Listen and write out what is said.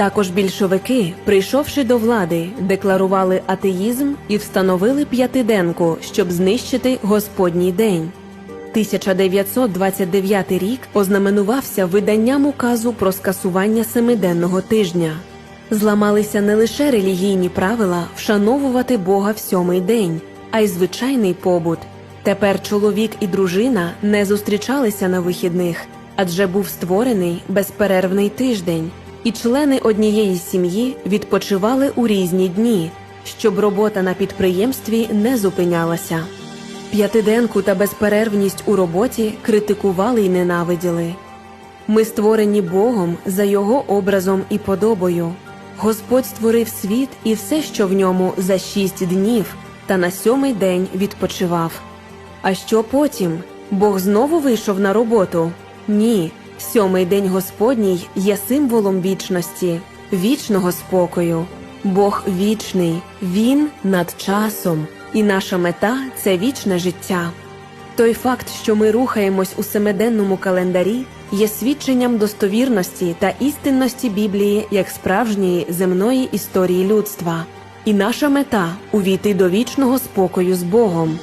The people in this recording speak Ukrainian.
Також більшовики, прийшовши до влади, декларували атеїзм і встановили п'ятиденку, щоб знищити Господній день. 1929 рік ознаменувався виданням указу про скасування семиденного тижня. Зламалися не лише релігійні правила вшановувати Бога в сьомий день, а й звичайний побут. Тепер чоловік і дружина не зустрічалися на вихідних, адже був створений безперервний тиждень, і члени однієї сім'ї відпочивали у різні дні, щоб робота на підприємстві не зупинялася. П'ятиденку та безперервність у роботі критикували й ненавиділи. Ми створені Богом за Його образом і подобою. Господь створив світ і все, що в ньому за шість днів, та на сьомий день відпочивав. А що потім? Бог знову вийшов на роботу? Ні. Сьомий день Господній є символом вічності, вічного спокою. Бог вічний, Він над часом, і наша мета це вічне життя. Той факт, що ми рухаємось у семиденному календарі, є свідченням достовірності та істинності Біблії як справжньої земної історії людства. І наша мета увійти до вічного спокою з Богом.